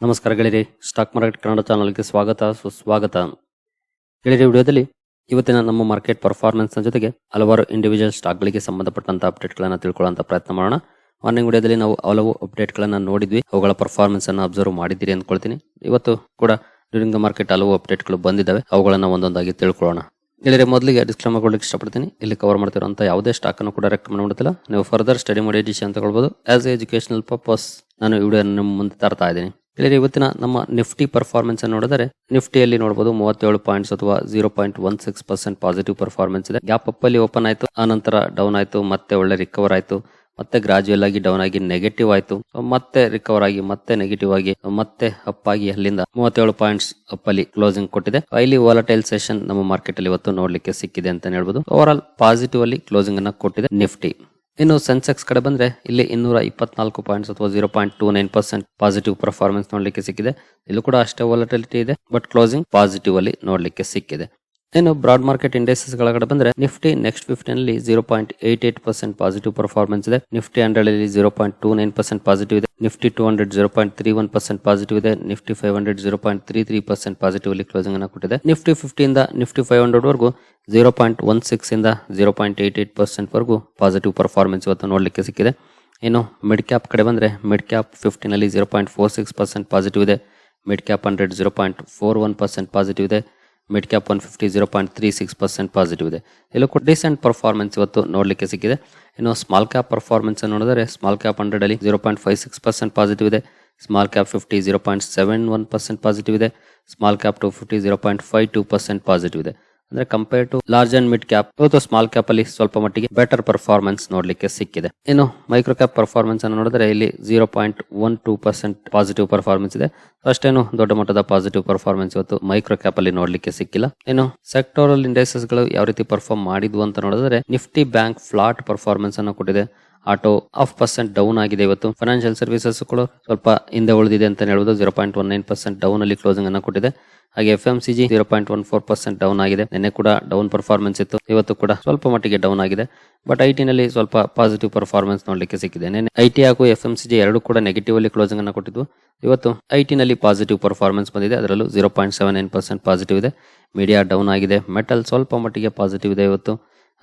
ನಮಸ್ಕಾರ ಗೆಳೆಯರಿ stock market Kannada ಚಾನಲ್ಗೆ ಸ್ವಾಗತ, ಸುಸ್ವಾಗತ. ಗೆಳೆಯರಿ, ವಿಡಿಯೋದಲ್ಲಿ ಇವತ್ತಿನ ನಮ್ಮ ಮಾರ್ಕೆಟ್ ಪರ್ಫಾರ್ಮೆನ್ಸ್ನ ಜೊತೆಗೆ ಹಲವಾರು ಇಂಡಿವಿಜುವಲ್ ಸ್ಟಾಕ್ಗಳಿಗೆ ಸಂಬಂಧಪಟ್ಟಂತಹ ಅಪ್ಡೇಟ್ಗಳನ್ನು ತಿಳ್ಕೊಳ್ಳುವಂತ ಪ್ರಯತ್ನ ಮಾಡೋಣ. ಮಾರ್ನಿಂಗ್ ವಿಡಿಯೋದಲ್ಲಿ ನಾವು ಹಲವು ಅಪ್ಡೇಟ್ಗಳನ್ನು ನೋಡಿದ್ವಿ, ಅವುಗಳ ಪರ್ಫಾರ್ಮೆನ್ಸ್ ಅನ್ನು ಅಬ್ಸರ್ವ್ ಮಾಡಿದ್ದೀರಿ ಅಂದ್ಕೊಳ್ತೀನಿ. ಇವತ್ತು ಕೂಡ ಡ್ಯೂರಿಂಗ್ ದ ಮಾರ್ಕೆಟ್ ಹಲವು ಅಪ್ಡೇಟ್ಗಳು ಬಂದಿದ್ದಾವೆ, ಅವುಗಳನ್ನು ಒಂದೊಂದಾಗಿ ತಿಳ್ಕೊಳ್ಳೋಣ. ಗೆಳೆಯರೆ, ಮೊದಲಿಗೆ ಡಿಸ್ಕ್ಲೇಮರ್ ಕೊಡಲಿಕ್ಕೆ ಇಷ್ಟಪಡ್ತೀನಿ. ಇಲ್ಲಿ ಕವರ್ ಮಾಡ್ತಿರುವಂತ ಯಾವುದೇ ಸ್ಟಾಕ್ ಅನ್ನು ಕೂಡ ರೆಕಮೆಂಡ್ ಮಾಡುತ್ತಿಲ್ಲ ನೀವು ಫರ್ದರ್ ಸ್ಟಡಿ ಮಾಡಿ ಅಂತ ತಗೊಳ್ಬಹುದು ಆಸ್ ಎ ಎಜುಕೇಶನಲ್ ಪರ್ಪಸ್ ನಾನು ವಿಡಿಯೋ ನಿಮ್ಮ ಮುಂದೆ ತರ್ತಾ ಇದ್ದೀನಿ. ಇಲ್ಲಿ ಇವತ್ತಿನ ನಮ್ಮ ನಿಫ್ಟಿ ಪರ್ಫಾರ್ಮೆನ್ಸ್ ಅನ್ನು ನೋಡಿದರೆ, ನಿಫ್ಟಿಯಲ್ಲಿ ನೋಡಬಹುದು ಮೂವತ್ತೇಳು ಪಾಯಿಂಟ್ಸ್ ಅಥವಾ zero point one six percent positive performance ಇದೆ. ಗ್ಯಾಪ್ ಅಪ್ ಅಲ್ಲಿ ಓಪನ್ ಆಯಿತು ಆನಂತರ ಡೌನ್ ಆಯಿತು, ಮತ್ತೆ ಒಳ್ಳೆ ರಿಕವರ್ ಆಯಿತು, ಮತ್ತೆ ಗ್ರಾಜುಯಲ್ ಆಗಿ ಡೌನ್ ಆಗಿ ನೆಗೆಟಿವ್ ಆಯಿತು. ಮತ್ತೆ ರಿಕವರ್ ಆಗಿ, ಮತ್ತೆ ನೆಗೆಟಿವ್ ಆಗಿ, ಮತ್ತೆ ಅಪ್ ಆಗಿ ಅಲ್ಲಿಂದ ಮೂವತ್ತೇಳು ಪಾಯಿಂಟ್ಸ್ ಅಪ್ ಅಲ್ಲಿ ಕ್ಲೋಸಿಂಗ್ ಕೊಟ್ಟಿದೆ. ಇಲ್ಲಿ ವಾಲಟೈಲ್ ಸೆಷನ್ ನಮ್ಮ ಮಾರ್ಕೆಟ್ ಅಲ್ಲಿ ಇವತ್ತು ನೋಡ್ಲಿಕ್ಕೆ ಸಿಕ್ಕಿದೆ ಅಂತ ಹೇಳ್ಬೋದು. ಓವರ್ ಆಲ್ ಪಾಸಿಟಿವ್ ಅಲ್ಲಿ ಕ್ಲೋಸಿಂಗ್ ಅನ್ನ ಕೊಟ್ಟಿದೆ ನಿಫ್ಟಿ. ಇನ್ನು ಸೆನ್ಸೆಕ್ಸ್ ಕಡೆ ಬಂದ್ರೆ ಇಲ್ಲಿ ಇನ್ನೂರ ಇಪ್ಪತ್ನಾಲ್ಕು ಪಾಯಿಂಟ್ಸ್ ಅಥವಾ zero point two nine percent positive performance ನೋಡಲಿಕ್ಕೆ ಸಿಕ್ಕಿದೆ. ಇಲ್ಲೂ ಕೂಡ ಅಷ್ಟೇ ವಾಲಟಿಲಿಟಿ ಇದೆ ಬಟ್ ಕ್ಲೋಸಿಂಗ್ ಪಾಸಿಟಿವ್ ಅಲ್ಲಿ ನೋಡಲಿಕ್ಕೆ ಸಿಕ್ಕಿದೆ. ಇನ್ನು ಬ್ರಾಡ್ ಮಾರ್ಕೆಟ್ ಇಂಡೆಕ್ಸಸ್ ಒಳಗಡೆ ಬಂದ್ರೆ Nifty next ಫಿಫ್ಟೀನ್ನಲ್ಲಿ zero point eight eight percent positive performance ಇದೆ. ನಿಫ್ಟಿ ಹಂಡ್ರೆಡ್ ಅಲ್ಲಿ zero point two nine percent positive ಇದೆ. Nifty two hundred zero point three one percent positive ಇದೆ. Nifty five hundred zero point three three percent positive ಅಲ್ಲಿ closing ಅನ್ನು ಕೊಟ್ಟಿದೆ. Nifty ಇಂದ Nifty five hundred ವರೆಗೂ zero point one six ಇಂದ zero point eight eight percent ವರೆಗೂ positive performance ಇವತ್ತು ನೋಡಲಿಕ್ಕೆ ಸಿಕ್ಕಿದೆ. ಇನ್ನು ಮಿಡ್ ಕ್ಯಾಪ್ ಕಡೆ ಬಂದ್ರೆ mid cap ಫಿಫ್ಟಿನಲ್ಲಿ zero point four six percent positive ಇದೆ. Mid cap hundred zero point four one percent positive ಇದೆ. Mid cap one fifty zero point three six percent positive ಇದೆ. ಇಲ್ಲಿ ಕೂಡ ಡಿಸೆಂಟ್ ಪರ್ಫಾರ್ಮೆನ್ಸ್ ಇವತ್ತು ನೋಡಲಿಕ್ಕೆ ಸಿಕ್ಕಿದೆ. ಇನ್ನು ಸ್ಮಾಲ್ ಕ್ಯಾಪ್ ಪರ್ಫಾರ್ಮೆನ್ಸ್ ನೋಡಿದರೆ ಸ್ಮಾಲ್ ಕ್ಯಾಪ್ ಹಂಡ್ರೆಡ್ ಅಲ್ಲಿ zero point five six percent positive ಇದೆ. Small cap fifty zero point seven one percent positive ಇದೆ. Small cap two fifty zero point five two percent positive ಇದೆ. ಅಂದ್ರೆ compare to large and mid cap ಇವತ್ತು small cap ಅಲ್ಲಿ ಸ್ವಲ್ಪ ಮಟ್ಟಿಗೆ better performance ನೋಡ್ಲಿಕ್ಕೆ ಸಿಕ್ಕಿದೆ. ಇನ್ನು ಮೈಕ್ರೋ ಕ್ಯಾಪ್ ಪರ್ಫಾರ್ಮೆನ್ಸ್ ಅನ್ನು ನೋಡಿದ್ರೆ ಇಲ್ಲಿ zero point one two percent positive performance ಇದೆ. ಅಷ್ಟೇನು ದೊಡ್ಡ ಮಟ್ಟದ ಪಾಸಿಟಿವ್ ಪರ್ಫಾರ್ಮೆನ್ಸ್ ಇವತ್ತು ಮೈಕ್ರೋ ಕ್ಯಾಪ್ ಅಲ್ಲಿ ನೋಡ್ಲಿಕ್ಕೆ ಸಿಕ್ಕಿಲ್ಲ. ಇನ್ನು ಸೆಕ್ಟೋರಲ್ ಇಂಡೆಕ್ಸಸ್ಗಳು ಯಾವ ರೀತಿ ಪರ್ಫಾರ್ಮ್ ಮಾಡಿದ್ವು ಅಂತ ನೋಡಿದ್ರೆ ನಿಫ್ಟಿ ಬ್ಯಾಂಕ್ ಫ್ಲಾಟ್ ಪರ್ಫಾರ್ಮೆನ್ಸ್ ಅನ್ನು ಕೊಟ್ಟಿದೆ. ಆಟೋ ಹಾಫ್ ಪರ್ಸೆಂಟ್ ಡೌನ್ ಆಗಿದೆ ಇವತ್ತು. ಫೈನಾನ್ಷಿಯಲ್ ಸರ್ವಿಸಸ್ ಕೂಡ ಸ್ವಲ್ಪ ಹಿಂದೆ ಉಳಿದಿದೆ ಅಂತ ಹೇಳ್ಬೋದು. Zero point one nine percent down ಅಲ್ಲಿ ಕ್ಲೋಸಿಂಗ್ ಅನ್ನು ಕೊಟ್ಟಿದೆ. ಹಾಗೆ F M C G zero point one four percent down ಆಗಿದೆ. ನಿನ್ನೆ ಕೂಡ ಡೌನ್ ಪರ್ಫಾರ್ಮೆನ್ಸ್ ಇತ್ತು. ಇವತ್ತು ಕೂಡ ಸ್ವಲ್ಪ ಮಟ್ಟಿಗೆ ಡೌನ್ ಆಗಿದೆ. ಬಟ್ ಐ ನಲ್ಲಿ ಸ್ವಲ್ಪ ಪಾಸಿಟಿವ್ ಪರ್ಫಾರ್ಮೆನ್ಸ್ ನೋಡಲಿಕ್ಕೆ ಸಿಕ್ಕಿದೆ. ನಿನ್ನೆ ಐ ಟಿ ಹಾಗೂ ಎಫ್ ಎಂ ಸಿ ಜಿ ಎರಡು ಕೂಡ ನೆಗೆಟಿವ್ ಅಲ್ಲಿ ಕ್ಲೋಸಿಂಗ್ ಅನ್ನು ಕೊಟ್ಟಿದ್ವು. ಇವತ್ತು ಐ ನಲ್ಲಿ ಪಾಸಿಟಿವ್ ಪರ್ಫಾರ್ಮೆನ್ಸ್ ಬಂದಿದೆ. ಅದರಲ್ಲೂ zero point seven nine percent positive ಇದೆ. ಮೀಡಿಯಾ ಡೌನ್ ಆಗಿದೆ. ಮೆಟಲ್ ಸ್ವಲ್ಪ ಮಟ್ಟಿಗೆ ಪಾಸಿಟಿವ್ ಇದೆ ಇವತ್ತು.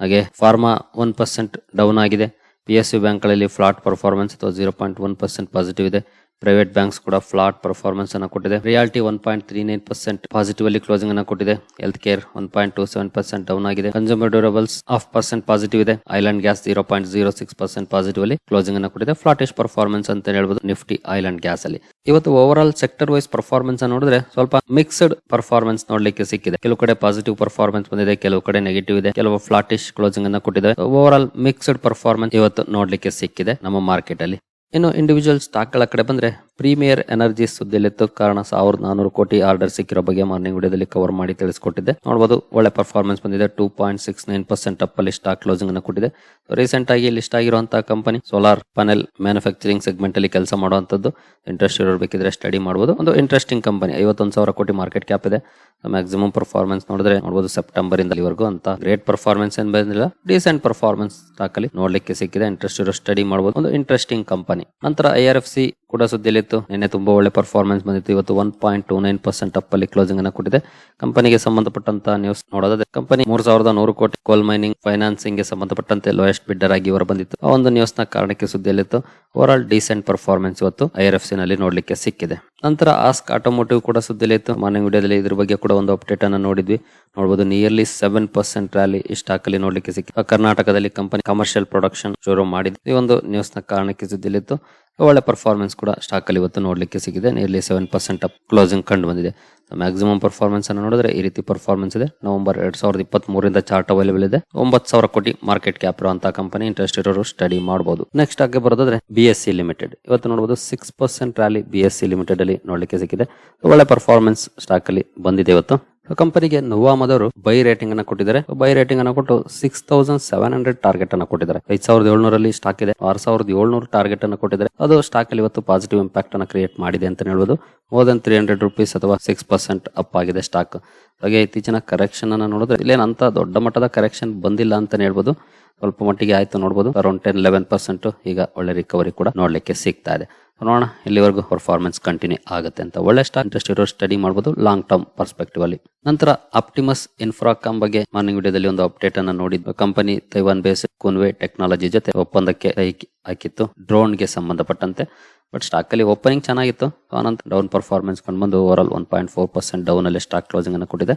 ಹಾಗೆ ಫಾರ್ಮಾ ಒನ್ ಪರ್ಸೆಂಟ್ ಡೌನ್ ಆಗಿದೆ. ಪಿ ಎಸ್ ಯು ಬ್ಯಾಂಕ್ಗಳಲ್ಲಿ ಫ್ಲಾಟ್ ಪರ್ಫಾರ್ಮೆನ್ಸ್ ಅಥವಾ zero point one percent positive ಇದೆ. ಪ್ರೈವೇಟ್ ಬ್ಯಾಂಕ್ಸ್ ಕೂಡ ಫ್ಲಾಟ್ ಪರ್ಫಾರ್ಮೆನ್ಸ್ ಅನ್ನು ಕೊಟ್ಟಿದೆ. Realty one point three nine percent positive ಅಲ್ಲಿ ಕ್ಲೋಸಿಂಗ್ ಅನ್ನು ಕೊಟ್ಟಿದೆ. Health care one point two seven percent down ಆಗಿದೆ. Consumer durables half percent positive ಇದೆ. Oil and gas zero point zero six percent positive closing ಅನ್ನು ಕೊಟ್ಟಿದೆ. Flattish performance ಅಂತ ಹೇಳ್ಬೋದು Nifty island gas ಅಲ್ಲಿ. ಇವತ್ತು over all sector wise performance ನೋಡಿದ್ರೆ ಸ್ವಲ್ಪ ಮಿಕ್ಸ್ಡ್ ಪರ್ಫಾರ್ಮೆನ್ಸ್ ನೋಡ್ಲಿಕ್ಕೆ ಸಿಕ್ಕಿದೆ. ಕೆಲವು ಕಡೆ ಪಾಸಿಟಿವ್ ಪರ್ಫಾರ್ಮೆನ್ಸ್ ಬಂದಿದೆ, ಕೆಲವು ಕಡೆ ನೆಗೆಟಿವ್ ಇದೆ. ಕೆಲವು ಫ್ಲಾಟಿಶ್ ಕ್ಲೋಸಿಂಗ್ ಅನ್ನು ಕೊಟ್ಟಿದೆ ಓವರ್ ಆಲ್ ಮಿಕ್ಸ್ಡ್ ಪರ್ಫಾರ್ಮೆನ್ಸ್ ಇವತ್ತು ನೋಡ್ಲಿಕ್ಕೆ ಸಿಕ್ಕಿದೆ ನಮ್ಮ ಮಾರ್ಕೆಟ್ ಅಲ್ಲಿ. ಇನ್ನು ಇಂಡಿವಿಜುವಲ್ ಸ್ಟಾಕ್ಗಳ ಕಡೆ ಬಂದ್ರೆ ಪ್ರೀಮಿಯರ್ ಎನರ್ಜಿ ಸುದ್ದಿಯಲ್ಲಿತ್ತು ಕಾರಣ ಸಾವಿರದ ನಾನೂರು ಕೋಟಿ ಆರ್ಡರ್ ಸಿಕ್ಕಿರೋ ಬಗ್ಗೆ ಮಾರ್ನಿಂಗ್ ವಿಡಿಯೋದಲ್ಲಿ ಕವರ್ ಮಾಡಿ ತಿಳಿಸ್ಕೊಟ್ಟಿದ್ದೆ. ನೋಡಬಹುದು ಒಳ್ಳೆ ಪರ್ಫಾರ್ಮೆನ್ಸ್ ಬಂದಿದೆ. Two point six nine percent up ಅಲ್ಲಿ ಸ್ಟಾಕ್ ಕ್ಲೋಸಿಂಗ್ ಅನ್ನು ಕೊಟ್ಟಿದೆ. ರೀಸೆಂಟ್ ಆಗಿ ಲಿಸ್ಟ್ ಆಗಿರುವಂತಹ company solar panel manufacturing segment ಅಲ್ಲಿ ಕೆಲಸ ಮಾಡುವಂತದ್ದು ಇಂಟ್ರೆಸ್ಟ್ ಇರೋರು ಬೇಕಿದ್ರೆ ಸ್ಟಡಿ ಮಾಡಬಹುದು ಒಂದು ಇಂಟ್ರೆಸ್ಟಿಂಗ್ ಕಂಪನಿ ಐವತ್ತೊಂದು ಸಾವಿರ ಕೋಟಿ ಮಾರ್ಕೆಟ್ ಕ್ಯಾಪ್ ಇದೆ. ಮ್ಯಾಕ್ಸಿಮಮ್ ಪರ್ಫಾರ್ಮೆನ್ಸ್ ನೋಡಿದ್ರೆ ನೋಡಬಹುದು ಸೆಪ್ಟೆಂಬರ್ ಇಂದ ಇವರೆಗೂ ಅಂತ. ಗ್ರೇಟ್ ಪರ್ಫಾರ್ಮೆನ್ಸ್ ಏನ್ ಬಂದಿಲ್ಲ. ಡೀಸೆಂಟ್ ಪರ್ಫಾರ್ಮೆನ್ಸ್ ಸ್ಟಾಕ್ ಅಲ್ಲಿ ನೋಡ್ಲಿಕ್ಕೆ ಸಿಕ್ಕಿದೆ. ಇಂಟ್ರೆಸ್ಟ್ ಇರೋ ಸ್ಟಡಿ ಮಾಡಬಹುದು ಒಂದು ಇಂಟ್ರೆಸ್ಟಿಂಗ್ ಕಂಪನಿ ನಂತರ ಐ ಸಿ ಕೂಡ ಸುದ್ದಿಯಲ್ಲಿತ್ತು ನಿನ್ನೆ ತುಂಬಾ ಒಳ್ಳೆ ಪರ್ಫಾರ್ಮೆನ್ಸ್ ಬಂದಿತ್ತು. ಇವತ್ತು one point two nine percent up ಅಲ್ಲಿ ಕ್ಲೋಸಿಂಗ್ ಅನ್ನು ಕೊಟ್ಟಿದೆ. ಕಂಪನಿಗೆ ಸಂಬಂಧಪಟ್ಟಂತ ನ್ಯೂಸ್ ನೋಡೋದಾದ್ರೆ ಕಂಪನಿ ಮೂರ್ ಸಾವಿರದ ನೂರು ಕೋಟಿ ಕೋಲ್ ಮೈನಿಂಗ್ ಫೈನಾನ್ಸಿಂಗ್ಗೆ ಸಂಬಂಧಪಟ್ಟಂತೆ ಲೋಯೆಸ್ಟ್ ಬಿಡ್ಡರ್ ಆಗಿ ಇವರು ಬಂದಿತ್ತು. ಆ ಒಂದು ನ್ಯೂಸ್ನ ಕಾರಣಕ್ಕೆ ಸುದ್ದಿಯಲ್ಲಿತ್ತು ಓವರ್ ಆಲ್ ಡೀಸೆಂಟ್ ಪರ್ಫಾರ್ಮೆನ್ಸ್ ಇವತ್ತು ಐ ಆರ್ ಎಫ್ ಸಿ ನಲ್ಲಿ ನೋಡ್ಲಿಕ್ಕೆ ಸಿಕ್ಕಿದೆ. ನಂತರ ಆಸ್ಕ್ ಆಟೋಮೋಟಿವ್ ಕೂಡ ಸುದ್ದಿಯಲ್ಲಿತ್ತು. ಮಾರ್ನಿಂಗ್ ವಿಡಿಯೋದಲ್ಲಿ ಇದ್ರ ಬಗ್ಗೆ ಕೂಡ ಒಂದು ಅಪ್ಡೇಟ್ ಅನ್ನು ನೋಡಿದ್ವಿ. ನೋಡಬಹುದು ನಿಯರ್ಲಿ ಸೆವೆನ್ ಪರ್ಸೆಂಟ್ ರ್ಯಾಲಿ ಅಲ್ಲಿ ನೋಡ್ಲಿಕ್ಕೆ ಸಿಕ್ಕಿ ಕರ್ನಾಟಕದಲ್ಲಿ ಕಂಪನಿ ಕಮರ್ಷಿಯಲ್ ಪ್ರೊಡಕ್ಷನ್ ಶುರು ಮಾಡಿದೆ. ಈ ಒಂದು ನ್ಯೂಸ್ನ ಕಾರಣಕ್ಕೆ ಸುದ್ದಿಯಲ್ಲಿತ್ತು. ಒಳ್ಳೆ ಪರ್ಫಾರ್ಮೆನ್ಸ್ ಕೂಡ ಸ್ಟಾಕಲ್ಲಿ ಇವತ್ತು ನೋಡಲಿಕ್ಕೆ ಸಿಗಿದೆ. Nearly seven percent up closing ಕಂಡು ಬಂದಿದೆ. ಮ್ಯಾಕ್ಸಿಮಮ್ ಪರ್ಫಾರ್ಮೆನ್ಸ್ ಅನ್ನು ನೋಡಿದ್ರೆ ಈ ರೀತಿ ಪರ್ಫಾರ್ಮೆನ್ಸ್ ಇದೆ. ನವೆಂಬರ್ ಎರಡ್ ಸಾವಿರದ ಇಪ್ಪತ್ತ್ ಮೂರರಿಂದ ಚಾರ್ಟ್ ಅವೈಲೇಬಲ್ ಇದೆ. ಒಂಬತ್ತು ಸಾವಿರ ಕೋಟಿ ಮಾರ್ಕೆಟ್ ಕ್ಯಾಪ್ ಇರುವಂತಹ ಕಂಪನಿ ಇಂಟ್ರೆಸ್ಟ್ ಇರೋರು ಸ್ಟಡಿ ಮಾಡಬಹುದು ನೆಕ್ಸ್ಟ್ ಆಗಿ ಬರೋದಾದ್ರೆ ಬಿ ಎಸ್ ಸಿ ಲಿಮಿಟೆಡ್ ಇವತ್ತು ನೋಡಬಹುದು six percent rally B S C limited ಅಲ್ಲಿ ನೋಡಲಿಕ್ಕೆ ಸಿಕ್ಕಿದೆ. ಒಳ್ಳೆ ಪರ್ಫಾರ್ಮೆನ್ಸ್ ಸ್ಟಾಕ್ ಅಲ್ಲಿ ಬಂದಿದೆ ಇವತ್ತು. ಕಂಪನಿಗೆ ನೋವಾಮದವರು ಬೈ ರೇಟಿಂಗ್ ಅನ್ನ ಕೊಟ್ಟಿದ್ದಾರೆ. ಬೈ ರೇಟಿಂಗ್ ಅನ್ನ ಕೊಟ್ಟು six thousand seven hundred target ಅನ್ನ ಕೊಟ್ಟಿದ್ದಾರೆ. ಐದ್ ಸಾವಿರದ ಏಳ್ನೂರಲ್ಲಿ ಸ್ಟಾಕ್ ಇದೆ. ಆರ್ ಸಾವಿರದ ಏಳ್ನೂರು ಟಾರ್ಗೆಟ್ ಅನ್ನ ಕೊಟ್ಟಿದ್ದಾರೆ. ಅದು ಸ್ಟಾಕ್ ಅಲ್ಲಿ ಇವತ್ತು ಪಾಸಿಟಿವ್ ಇಂಪ್ಯಾಕ್ಟ್ ಅನ್ನ ಕ್ರಿಯೇಟ್ ಮಾಡಿದೆ ಅಂತ ಹೇಳ್ಬೋದು. More than three hundred rupees ಅಥವಾ ಸಿಕ್ಸ್ ಪರ್ಸೆಂಟ್ ಅಪ್ ಆಗಿದೆ ಸ್ಟಾಕ್ ಹಾಗೆ ಇತ್ತೀಚಿನ ಕರೆಕ್ಷನ್ ಅನ್ನ ನೋಡಿದ್ರೆ ಇಲ್ಲೇನಂತ ದೊಡ್ಡ ಮಟ್ಟದ ಕರೆಕ್ಷನ್ ಬಂದಿಲ್ಲ ಅಂತ ಹೇಳ್ಬೋದು. ಸ್ವಲ್ಪ ಮಟ್ಟಿಗೆ ಆಯ್ತು ನೋಡಬಹುದು ಅರೌಂಡ್ ಟೆನ್ ಲೆವೆನ್ ಪರ್ಸೆಂಟ್ ಈಗ ಒಳ್ಳೆ ರಿಕವರಿ ಕೂಡ ನೋಡ್ಲಿಕ್ಕೆ ಸಿಗ್ತಾ ಇದೆ. ನೋಡೋಣ, ಇಲ್ಲಿವರೆಗೂ ಪರ್ಫಾರ್ಮೆನ್ಸ್ ಕಂಟಿನ್ಯೂ ಆಗುತ್ತೆ ಅಂತ. ಒಳ್ಳೆ ಸ್ಟಾಕ್ ಇಂಟ್ರೆಸ್ಟ್ ಇರೋ ಸ್ಟಡಿ ಮಾಡಬಹುದು ಲಾಂಗ್ ಟರ್ಮ್ ಪರ್ಸ್ಪೆಕ್ಟಿವ್ ಅಲ್ಲಿ. ನಂತರ ಆಪ್ಟಿಮಸ್ ಇನ್ಫ್ರಾಕಾಮ್ ಬಗ್ಗೆ ಮಾರ್ನಿಂಗ್ ವಿಡಿಯೋದಲ್ಲಿ ಒಂದು ಅಪ್ಡೇಟ್ ಅನ್ನು ನೋಡಿದ್ದು company Taiwan base Kunway technology ಜೊತೆ ಒಪ್ಪಂದಕ್ಕೆ ಹಾಕಿತ್ತು. ಡ್ರೋನ್ಗೆ ಸಂಬಂಧಪಟ್ಟಂತೆ. ಬಟ್ ಸ್ಟಾಕ್ ಅಲ್ಲಿ ಓಪನಿಂಗ್ ಚೆನ್ನಾಗಿತ್ತು. ಆನಂತರ ಡೌನ್ ಪರ್ಫಾರ್ಮೆನ್ಸ್ ಕಂಡು ಬಂದು over all one point four percent down ಅಲ್ಲಿ ಸ್ಟಾಕ್ ಕ್ಲೋಸಿಂಗ್ ಅನ್ನು ಕೊಟ್ಟಿದೆ.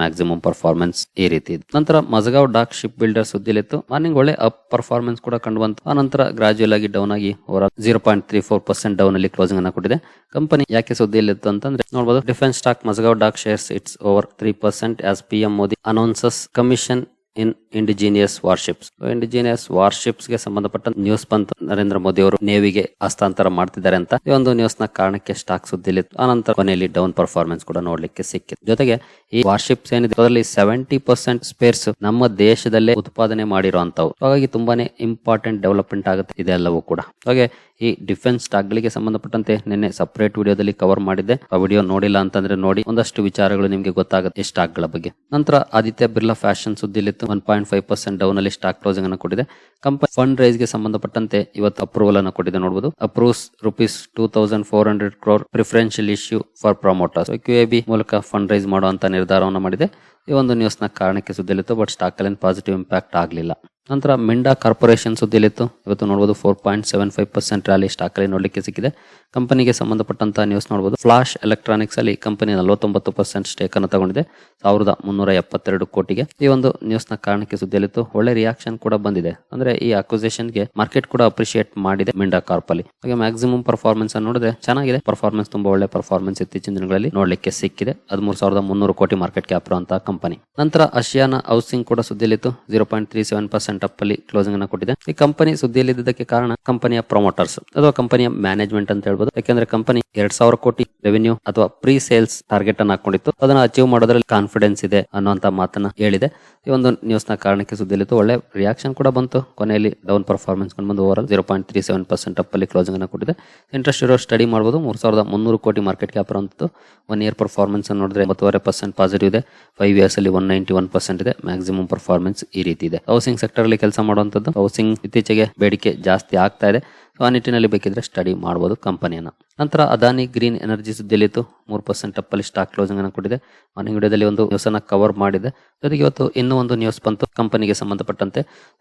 ಮ್ಯಾಕ್ಸಿಮಮ್ ಪರ್ಫಾರ್ಮೆನ್ಸ್ ಈ ರೀತಿ ನಂತರ ಮಜಗಾವ್ ಡಾಕ್ ಶಿಪ್ ಬಿಲ್ಡರ್ ಸುದ್ದಿಲಿತ್ತು. ಮಾರ್ನಿಂಗ್ ಒಳ್ಳೆ ಅಪ್ ಪರ್ಫಾರ್ಮೆನ್ಸ್ ಕೂಡ ಕಂಡು ಬಂತು ಆನಂತರ ಗ್ರಾಜುಯಲ್ ಆಗಿ ಡೌನ್ ಆಗಿ over all zero point three four percent down ಅಲ್ಲಿ ಕ್ಲೋಸಿಂಗ್ ಅನ್ನು ಕೊಟ್ಟಿದೆ. ಕಂಪನಿ ಯಾಕೆ ಸುದ್ದಿಯಲ್ಲಿತ್ತು ಅಂತಂದ್ರೆ ನೋಡಬಹುದು defence stock Mazagon dock shares it's over three percent as P M Modi announces commission in indigenous warships indigenous ವಾರ್ಶಿಪ್ಸ್ಗೆ ಸಂಬಂಧಪಟ್ಟ ನ್ಯೂಸ್ ಬಂತು ನರೇಂದ್ರ ಮೋದಿ ಅವರು ನೇವಿಗೆ ಹಸ್ತಾಂತರ ಮಾಡ್ತಿದ್ದಾರೆ ಅಂತ. ಈ ಒಂದು ನ್ಯೂಸ್ನ ಕಾರಣಕ್ಕೆ ಸ್ಟಾಕ್ ಸುದ್ದಿಲಿ ಆನಂತರ ಕೊನೆಯಲ್ಲಿ ಡೌನ್ ಪರ್ಫಾರ್ಮೆನ್ಸ್ ಕೂಡ ನೋಡ್ಲಿಕ್ಕೆ ಸಿಕ್ಕಿದೆ ಜೊತೆಗೆ ಈ ವಾರ್ಶಿಪ್ಸ್ ಏನಿದೆ, ಅದರಲ್ಲಿ ಸೆವೆಂಟಿ ಪರ್ಸೆಂಟ್ ಸ್ಪೇರ್ಸ್ ನಮ್ಮ ದೇಶದಲ್ಲೇ ಉತ್ಪಾದನೆ ಮಾಡಿರುವಂತವು ಹಾಗಾಗಿ ತುಂಬಾನೇ ಇಂಪಾರ್ಟೆಂಟ್ ಡೆವಲಪ್ಮೆಂಟ್ ಆಗುತ್ತೆ ಇದೆಲ್ಲವೂ ಕೂಡ. ಹಾಗೆ ಈ ಡಿಫೆನ್ಸ್ ಸ್ಟಾಕ್ ಗಳಿಗೆ ಸಂಬಂಧಪಟ್ಟಂತೆ ನಿನ್ನೆ ಸಪರೇಟ್ ವಿಡಿಯೋದಲ್ಲಿ ಕವರ್ ಮಾಡಿದ್ದೆ. ಆ ವಿಡಿಯೋ ನೋಡಿಲ್ಲ ಅಂತಂದ್ರೆ ನೋಡಿ, ಒಂದಷ್ಟು ವಿಚಾರಗಳು ನಿಮಗೆ ಗೊತ್ತಾಗುತ್ತೆ ಈ ಸ್ಟಾಕ್ಗಳ ಬಗ್ಗೆ. ನಂತರ Aditya Birla fashion ಸುದ್ದಿಲಿತ್ತು. One point five percent down ಅಲ್ಲಿ ಸ್ಟಾಕ್ ಕ್ಲೋಸಿಂಗ್ ಅನ್ನು ಕೊಟ್ಟಿದೆ. ಕಂಪನಿ ಫಂಡ್ ರೈಸ್ಗೆ ಸಂಬಂಧಪಟ್ಟಂತೆ ಇವತ್ತು ಅಪ್ರೂವಲ್ ಅನ್ನು ಕೊಟ್ಟಿದೆ ನೋಡಬಹುದು approves rupees two thousand four hundred crore preferential issue for promoters Q A B ಮೂಲಕ ಫಂಡ್ ರೈಸ್ ಮಾಡುವಂತ ನಿರ್ಧಾರವನ್ನು ಮಾಡಿದೆ. ಈ ಒಂದು ನ್ಯೂಸ್ನ ಕಾರಣಕ್ಕೆ ಸುದ್ದಿಲಿತ್ತು ಬಟ್ ಸ್ಟಾಕ್ ಅಲ್ಲಿ ಪಾಸಿಟಿವ್ ಇಂಪ್ಯಾಕ್ಟ್ ಆಗಲಿಲ್ಲ. ನಂತರ ಮಿಂಡಾ ಕಾರ್ಪೊರೇಷನ್ ಸುದ್ದಿಯಲ್ಲಿತ್ತು. ಇವತ್ತು ನೋಡಬಹುದು four point seven five percent rally stock ಅಲ್ಲಿ ನೋಡಲಿಕ್ಕೆ ಸಿಕ್ಕಿದೆ. ಕಂಪನಿಗೆ ಸಂಬಂಧಪಟ್ಟಂತ ನ್ಯೂಸ್ ನೋಡಬಹುದು ಫ್ಲಾಶ್ ಎಲೆಕ್ಟ್ರಾನಿಕ್ಸ್ ಅಲ್ಲಿ ಕಂಪನಿ ನಲವತ್ತೊಂಬತ್ತು ಪರ್ಸೆಂಟ್ ಸ್ಟೇಕ್ ಅನ್ನು ತಗೊಂಡಿದೆ. ಸಾವಿರದ ಮುನ್ನೂರ ಎಪ್ಪತ್ತೆರಡು ಕೋಟಿಗೆ. ಈ ಒಂದು ನ್ಯೂಸ್ನ ಕಾರಣಕ್ಕೆ ಸುದ್ದಿಯಲ್ಲಿತ್ತು. ಒಳ್ಳೆ ರಿಯಾಕ್ಷನ್ ಕೂಡ ಬಂದಿದೆ. ಅಂದ್ರೆ ಈ ಅಕ್ವಿಸೇಷನ್ಗೆ ಮಾರ್ಕೆಟ್ ಕೂಡ ಅಪ್ರಿಶಿಯೇಟ್ ಮಾಡಿದೆ ಮಿಂಡಾ ಕಾರ್ಪ್ ಅಲ್ಲಿ. ಹಾಗೆ ಮ್ಯಾಕ್ಸಿಮಮ್ ಪರ್ಫಾರ್ಮೆನ್ಸ್ ಅನ್ನು ನೋಡಿದ್ರೆ ಚೆನ್ನಾಗಿದೆ. ಪರ್ಫಾರ್ಮೆನ್ಸ್ ತುಂಬಾ ಒಳ್ಳೆ ಪರ್ಫಾರ್ಮೆನ್ಸ್ ಇತ್ತೀಚಿನ ದಿನಗಳಲ್ಲಿ ನೋಡ್ಲಿಕ್ಕೆ ಸಿಕ್ಕಿದೆ. ಹದಿಮೂರು ಸಾವಿರದ ಮುನ್ನೂರು ಕೋಟಿ ಮಾರ್ಕೆಟ್ ಕ್ಯಾಪ್ ಇರುವಂತಹ ಕಂಪನಿ. ನಂತರ ಅಶಿಯಾನ ಹೌಸಿಂಗ್ ಕೂಡ ಸುದ್ದಿಯಲ್ಲಿತ್ತು. Zero point three seven up ಅಲ್ಲಿ ಕ್ಲೋಸಿಂಗ್ ಅನ್ನು ಕೊಟ್ಟಿದೆ. ಈ ಕಂಪನಿ ಸುದ್ದಿಯಲ್ಲಿದ್ದಕ್ಕೆ ಕಾರಣ ಕಂಪನಿಯ ಪ್ರಮೋಟರ್ಸ್ ಅಥವಾ ಕಂಪನಿಯ ಮ್ಯಾನೇಜ್ಮೆಂಟ್ ಅಂತ ಹೇಳ್ಬೋದು. ಯಾಕಂದ್ರೆ ಕಂಪನಿ ಎರಡ್ ಸಾವಿರ ಕೋಟಿ ರೆವೆನ್ಯೂ ಅಥವಾ ಪ್ರೀ ಸೇಲ್ಸ್ ಟಾರ್ಗೆಟ್ ಅನ್ನು ಹಾಕೊಂಡಿತ್ತು. ಅದನ್ನ ಅಚೀವ್ ಮಾಡೋದ್ರಲ್ಲಿ ಕಾನ್ಫಿಡೆನ್ಸ್ ಇದೆ ಅನ್ನುವಂತ ಮಾತನ್ನ ಹೇಳಿದೆ. ಈ ಒಂದು ನ್ಯೂಸ್ನ ಕಾರಣಕ್ಕೆ ಸುದ್ದಿಯಲ್ಲಿತ್ತು. ಒಳ್ಳೆ ರಿಯಾಕ್ಷನ್ ಕೂಡ ಬಂತು. ಕೊನೆಯಲ್ಲಿ ಡೌನ್ ಪರ್ಫಾರ್ಮೆನ್ಸ್ ಬಂದು over zero point three seven percent up ಅಲ್ಲಿ ಕ್ಲೋಸಿಂಗ್ ಅನ್ನು ಕೊಟ್ಟಿದೆ. ಇಂಟ್ರೆಸ್ಟ್ ಇರೋ ಸ್ಟಡಿ ಮಾಡಬಹುದು ಮೂರ್ ಸಾವಿರದ ಮುನ್ನೂರು ಕೋಟಿ ಮಾರ್ಕೆಟ್ ಕ್ಯಾಪ್ ಇರುವಂತದ್ದು ಒನ್ ಇಯರ್ ಪರ್ಫಾರ್ಮೆನ್ಸ್ ನೋಡಿದ್ರೆ ಒಂಬತ್ತುವರೆ ಪರ್ಸೆಂಟ್ ಪಾಸಿಟಿವ್ ಇದೆ. ಫೈವ್ ಇಯರ್ಸ್ ಅಲ್ಲಿ ಒನ್ ನೈಂಟಿ ಒನ್ ಪರ್ಸೆಂಟ್ ಇದೆ. ಮ್ಯಾಕ್ಸಿಮಮ್ ಪರ್ಫಾರ್ಮೆನ್ಸ್ ಈ ರೀತಿ ಇದೆ. ಹೌಸಿಂಗ್ ಸೆಕ್ಟರ್ ಅಲ್ಲಿ ಕೆಲಸ ಮಾಡುವಂತದ್ದು ಹೌಸಿಂಗ್ ಇತ್ತೀಚೆಗೆ ಬೇಡಿಕೆ ಜಾಸ್ತಿ ಆಗ್ತಾ ಇದೆ. ಸೊ ಆ ನಿಟ್ಟಿನಲ್ಲಿ ಬೇಕಿದ್ರೆ ಸ್ಟಡಿ ಮಾಡಬಹುದು ಕಂಪನಿಯನ್ನು ನಂತರ ಅದಾನಿ ಗ್ರೀನ್ ಎನರ್ಜಿ ಸುದ್ದಿಯಲ್ಲಿತ್ತು ಮೂರು ಪರ್ಸೆಂಟ್ ಅಪ್ಪಲ್ಲಿ ಸ್ಟಾಕ್ ಕ್ಲೋಸಿಂಗ್ ಅನ್ನು ಕೊಟ್ಟಿದೆ. ಮಾರ್ನಿಂಗ್ ವಿಡಿಯೋದಲ್ಲಿ ಒಂದು ನ್ಯೂಸ್ ಅನ್ನ ಕವರ್ ಮಾಡಿದೆ. ಜೊತೆಗೆ ಇವತ್ತು ಇನ್ನೂ ಒಂದು ನ್ಯೂಸ್ ಬಂತು ಕಂಪನಿಗೆ ಸಂಬಂಧಪಟ್ಟಂತೆ.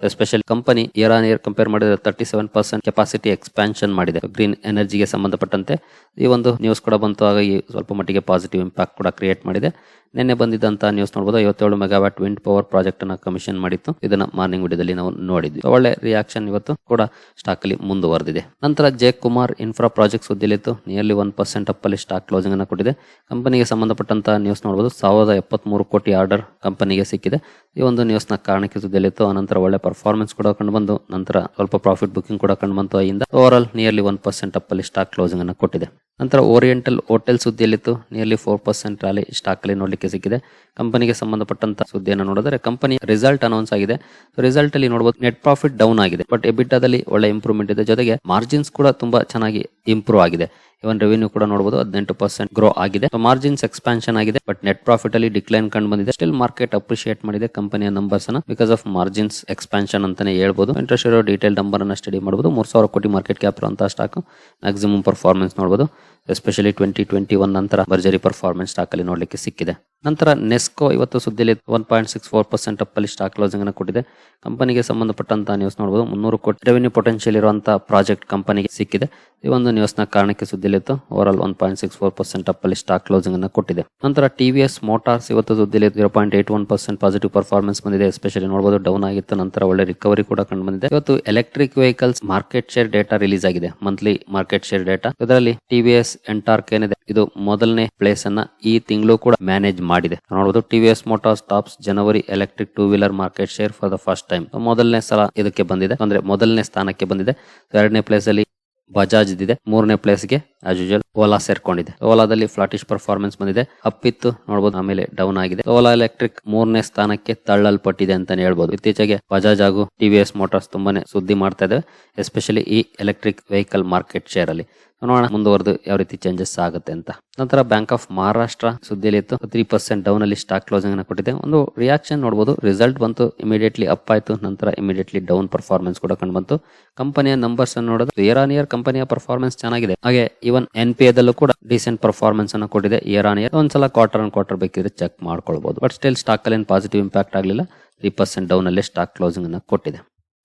Especially company year on year compare ಮಾಡಿದ್ರೆ thirty seven percent capacity expansion ಮಾಡಿದೆ ಗ್ರೀನ್ ಎನರ್ಜಿಗೆ ಸಂಬಂಧಪಟ್ಟಂತೆ ಈ ಒಂದು ನ್ಯೂಸ್ ಕೂಡ ಬಂತು. ಹಾಗಾಗಿ ಸ್ವಲ್ಪ ಮಟ್ಟಿಗೆ ಪಾಸಿಟಿವ್ ಇಂಪ್ಯಾಕ್ಟ್ ಕೂಡ ಕ್ರಿಯೇಟ್ ಮಾಡಿದೆ. ನಿನ್ನೆ ಬಂದಿದ್ದಂತಹ ನ್ಯೂಸ್ ನೋಡಬಹುದು ಐವತ್ತೇಳು ಮೆಗಾವ್ಯಾಟ್ ವಿಂಡ್ ಪವರ್ ಪ್ರಾಜೆಕ್ಟ್ ಅನ್ನು ಕಮಿಷನ್ ಮಾಡಿತ್ತು. ಇದನ್ನ ಮಾರ್ನಿಂಗ್ ವಿಡಿಯೋದಲ್ಲಿ ನಾವು ನೋಡಿದ್ವಿ. ಒಳ್ಳೆ ರಿಯಾಕ್ಷನ್ ಇವತ್ತು ಕೂಡ ಸ್ಟಾಕ್ ಅಲ್ಲಿ ಮುಂದುವರೆದಿದೆ ನಂತರ ಜೆ ಕುಮಾರ್ ಇನ್ಫ್ರಾ ಪ್ರಾಜೆಕ್ಟ್ ಸುದ್ದಿಲಿತ್ತು ನಿಯರ್ಲಿ ಒನ್ ಪರ್ಸೆಂಟ್ ಅಪ್ಪಲ್ಲಿ ಸ್ಟಾಕ್ ಕ್ಲೋಸಿಂಗ್ ಅನ್ನು ಕೊಟ್ಟಿದೆ. ಕಂಪನಿಗೆ ಸಂಬಂಧಪಟ್ಟಂತ ನ್ಯೂಸ್ ನೋಡಬಹುದು ಸಾವಿರದ ಎಪ್ಪತ್ಮೂರು ಕೋಟಿ ಆರ್ಡರ್ ಕಂಪನಿಗೆ ಸಿಕ್ಕಿದೆ. ಈ ಒಂದು ನ್ಯೂಸ್ನ ಕಾರಣಕ್ಕೆ ಸುದ್ದಿಲಿತ್ತು ಅನಂತರ ಒಳ್ಳೆ ಪರ್ಫಾರ್ಮೆನ್ಸ್ ಕೂಡ ಕಂಡುಬಂದು ನಂತರ ಸ್ವಲ್ಪ ಪ್ರಾಫಿಟ್ ಬುಕಿಂಗ್ ಕೂಡ ಕಂಡು ಬಂತು. Over all nearly one percent ಅಪ್ಪಲ್ಲಿ stock closing ಅನ್ನು ಕೊಟ್ಟಿದೆ. ನಂತರ ಓರಿಯೆಂಟಲ್ ಹೋಟೆಲ್ ಸುದ್ದಿಯಲ್ಲಿತ್ತು. ನಿಯರ್ಲಿ ಫೋರ್ ಪರ್ಸೆಂಟ್ ಸ್ಟಾಕ್ ಅಲ್ಲಿ ನೋಡಲಿಕ್ಕೆ ಸಿಕ್ಕಿದೆ. ಕಂಪನಿಗೆ ಸಂಬಂಧಪಟ್ಟಂತ ಸುದ್ದಿಯನ್ನು ನೋಡಿದ್ರೆ ಕಂಪನಿ ರಿಸಲ್ಟ್ ಅನೌನ್ಸ್ ಆಗಿದೆ. ರಿಸಲ್ಟ್ ಅಲ್ಲಿ ನೋಡಬಹುದು ನೆಟ್ ಪ್ರಾಫಿಟ್ ಡೌನ್ ಆಗಿದೆ. ಬಟ್ ಎಬಿಟಾದಲ್ಲಿ ಒಳ್ಳೆ ಇಂಪ್ರೂವ್ಮೆಂಟ್ ಇದೆ. ಜೊತೆಗೆ ಮಾರ್ಜಿನ್ಸ್ ಕೂಡ ತುಂಬಾ ಚೆನ್ನಾಗಿ ಇಂಪ್ರೂವ್ ಆಗಿದೆ. ಇವನ್ ರೆವೆನ್ಯೂ ಕೂಡ ನೋಡಬಹುದು ಹದಿನೆಂಟು ಪರ್ಸೆಂಟ್ ಗ್ರೋ ಆಗಿದೆ. ಮಾರ್ಜಿನ್ಸ್ ಎಕ್ಸ್ಪಾನ್ಷನ್ ಆಗಿದೆ ಬಟ್ ನೆಟ್ ಪ್ರಾಫಿಟ್ ಅಲ್ಲಿ ಡಿಕ್ಲೈನ್ ಕಂಡು ಬಂದಿದೆ. ಸ್ಟಿಲ್ ಮಾರ್ಕೆಟ್ ಅಪ್ರಿಶಿಯೇಟ್ ಮಾಡಿದೆ ಕಂಪನಿಯ ನಂಬರ್ಸ್ ಅನ್ನ. ಬಿಕಾಸ್ ಆಫ್ ಮಾರ್ಜಿನ್ಸ್ ಎಕ್ಸ್ಪಾನ್ಷನ್ ಅಂತಾನೆ ಹೇಳ್ಬೋದು. ಇಂಟ್ರೆಸ್ಟ್ ಇರೋ ಡೀಟೇಲ್ ನಂಬರ್ ಅನ್ನ ಸ್ಟಡಿ ಮಾಡಬಹುದು ಮೂರ್ ಸಾವಿರ ಕೋಟಿ ಮಾರ್ಕೆಟ್ ಕ್ಯಾಪ್ ಇರುವಂತಹ ಸ್ಟಾಕ್ ಮ್ಯಾಕ್ಸಿಮಮ್ ಪರ್ಫಾರ್ಮೆನ್ಸ್ ನೋಡಬಹುದು ಎಸ್ಪೆಷಲಿ ಟ್ವೆಂಟಿ ಟ್ವೆಂಟಿ ಒನ್ ನಂತರ ಭರ್ಜರಿ ಪರ್ಫಾರ್ಮೆನ್ಸ್ ಸ್ಟಾಕ್ ಅಲ್ಲಿ ನೋಡಲಿಕ್ಕೆ ಸಿಕ್ಕಿದೆ. ನಂತರ ನೆಸ್ಕೋ ಇವತ್ತು ಸುದ್ದಿಯಲ್ಲಿ one point six four percent up ಅಲ್ಲಿ ಸ್ಟಾಕ್ ಕ್ಲೋಸಿಂಗ್ ಅನ್ನು ಕೊಟ್ಟಿದೆ. ಕಂಪನಿಗೆ ಸಂಬಂಧಪಟ್ಟಂತಹ ನ್ಯೂಸ್ ನೋಡಬಹುದು ಮುನ್ನೂರು ಕೋಟಿ ರೆವೆನ್ಯೂ ಪೊಟೆನ್ಶಿಯಲ್ ಇರುವಂತಹ ಪ್ರಾಜೆಕ್ಟ್ ಕಂಪನಿಗೆ ಸಿಕ್ಕಿದೆ. ಈ ಒಂದು ನ್ಯೂಸ್ನ ಕಾರಣಕ್ಕೆ ಸುದ್ದಿಲಿತ್ತು over all one point six four percent up ಅಲ್ಲಿ ಸ್ಟಾಕ್ ಕ್ಲೋಸಿಂಗ್ ಅನ್ನು ಕೊಟ್ಟಿದೆ. ನಂತರ ಟಿವಿಎಸ್ ಮೋಟಾರ್ಸ್ ಇವತ್ತು ಸುದ್ದಿಲಿ zero point eight one percent positive performance ಬಂದಿದೆ. ಎಸ್ಪೆಷಲಿ ನೋಡಬಹುದು ಡೌನ್ ಆಗಿತ್ತು. ನಂತರ ಒಳ್ಳೆ ರಿಕವರಿ ಕೂಡ ಕಂಡು ಬಂದಿದೆ. ಇವತ್ತು electric vehicles market share data release ಆಗಿದೆ. ಮಂತ್ಲಿ ಮಾರ್ಕೆಟ್ ಶೇರ್ ಡೇಟಾ ಇದರಲ್ಲಿ ಟಿವಿಎಸ್ ಎಂಟಾರ್ಕ್ ಏನಿದೆ, ಇದು ಮೊದಲನೇ ಪ್ಲೇಸ್ ಅನ್ನ ಈ ತಿಂಗಳು ಕೂಡ ಮ್ಯಾನೇಜ್ ಮಾಡಿದೆ. ನೋಡಬಹುದು TVS motors tops January electric two wheeler market share for the first time ಮೊದಲನೇ ಸಲ ಇದಕ್ಕೆ ಬಂದಿದೆ. ಅಂದ್ರೆ ಮೊದಲನೇ ಸ್ಥಾನಕ್ಕೆ ಬಂದಿದೆ. ಎರಡನೇ ಪ್ಲೇಸ್ ಅಲ್ಲಿ ಬಜಾಜ್ ಇದೆ ಮೂರನೇ ಪ್ಲೇಸ್ಗೆ ಆಸ್ ಯೂಶಲ್ ಓಲಾ ಸೇರ್ಕೊಂಡಿದೆ. ಓಲಾದಲ್ಲಿ ಫ್ಲಾಟಿಶ್ ಪರ್ಫಾರ್ಮೆನ್ಸ್ ಬಂದಿದೆ. ಅಪ್ಪಿತ್ತು ನೋಡಬಹುದು ಆಮೇಲೆ ಡೌನ್ ಆಗಿದೆ. ಓಲಾ ಎಲೆಕ್ಟ್ರಿಕ್ ಮೂರನೇ ಸ್ಥಾನಕ್ಕೆ ತಳ್ಳಲ್ಪಟ್ಟಿದೆ ಅಂತಾನೆ ಹೇಳ್ಬೋದು. ಇತ್ತೀಚೆಗೆ ಬಜಾಜ್ ಹಾಗೂ ಟಿವಿಎಸ್ ಮೋಟಾರ್ಸ್ ತುಂಬಾನೇ ಸುದ್ದಿ ಮಾಡ್ತಾ ಇದೆ ಎಸ್ಪೆಷಲಿ ಈ ಎಲೆಕ್ಟ್ರಿಕ್ ವೆಹಿಕಲ್ ಮಾರ್ಕೆಟ್ ಶೇರ್ ಅಲ್ಲಿ ನೋಡೋಣ, ಮುಂದುವರೆದು ಯಾವ ರೀತಿ ಚೇಂಜಸ್ ಆಗುತ್ತೆ ಅಂತ. ನಂತರ ಬ್ಯಾಂಕ್ ಆಫ್ ಮಹಾರಾಷ್ಟ್ರ ಸುದ್ದಿಯಲ್ಲಿ ಇತ್ತು. ತ್ರೀ ಪರ್ಸೆಂಟ್ ಡೌನ್ ಅಲ್ಲಿ ಸ್ಟಾಕ್ ಕ್ಲೋಸಿಂಗ್ ಅನ್ನು ಕೊಟ್ಟಿದೆ. ಒಂದು ರಿಯಾಕ್ಷನ್ ನೋಡಬಹುದು ರಿಸಲ್ಟ್ ಬಂತು ಇಮಿಡಿಯೇಟ್ಲಿ ಅಪ್ ಆಯ್ತು. ನಂತರ ಇಮಿಡಿಯೇಟ್ಲಿ ಡೌನ್ ಪರ್ಫಾರ್ಮೆನ್ಸ್ ಕೂಡ ಕಂಡು ಬಂತು. ಕಂಪನಿಯ ನಂಬರ್ಸ್ ಅನ್ನು ನೋಡೋದು. ಇಯರ್ ಆನ್ ಇಯರ್ ಕಂಪನಿಯ ಪರ್ಫಾರ್ಮೆನ್ಸ್ ಚೆನ್ನಾಗಿದೆ. ಹಾಗೆ ಇವನ್ ಎನ್ ಪಿ ಕೂಡ ಡಿಸೆಂಟ್ ಪರ್ಫಾರ್ಮೆನ್ಸ್ ಅನ್ನು ಕೊಟ್ಟಿದೆ ಇಯರ್ ಆನ್ ಇಯರ್ ಒಂದ್ಸಲ ಕ್ವಾರ್ಟರ್ ಆನ್ ಕ್ವಾರ್ಟರ್ ಬೇಕಿದ್ರೆ ಚೆಕ್ ಮಾಡ್ಕೊಳ್ಬಹುದು ಬಟ್ ಸ್ಟಿಲ್ ಸ್ಟಾಕ್ ಅಲ್ಲಿ ಪಾಸಿಟಿವ್ ಇಂಪ್ಯಾಕ್ಟ್ ಆಗಲಿಲ್ಲ ತ್ರೀ ಪರ್ಸೆಂಟ್ ಡೌನ್ ಅಲ್ಲಿ ಸ್ಟಾಕ್ ಕ್ಲೋಸಿಂಗ್ ಅನ್ನು ಕೊಟ್ಟಿದೆ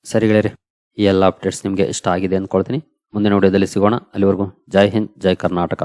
ಸರಿ ಗೆಳೆಯರಿ ಈ ಎಲ್ಲ ಅಪ್ಡೇಟ್ಸ್ ನಿಮಗೆ ಇಷ್ಟ ಆಗಿದೆ ಅಂದ್ಕೊಳ್ತೀನಿ ಮುಂದಿನ ವಿಡಿಯೋದಲ್ಲಿ ಸಿಗೋಣ ಅಲ್ಲಿವರೆಗೂ ಜೈ ಹಿಂದ್ ಜೈ ಕರ್ನಾಟಕ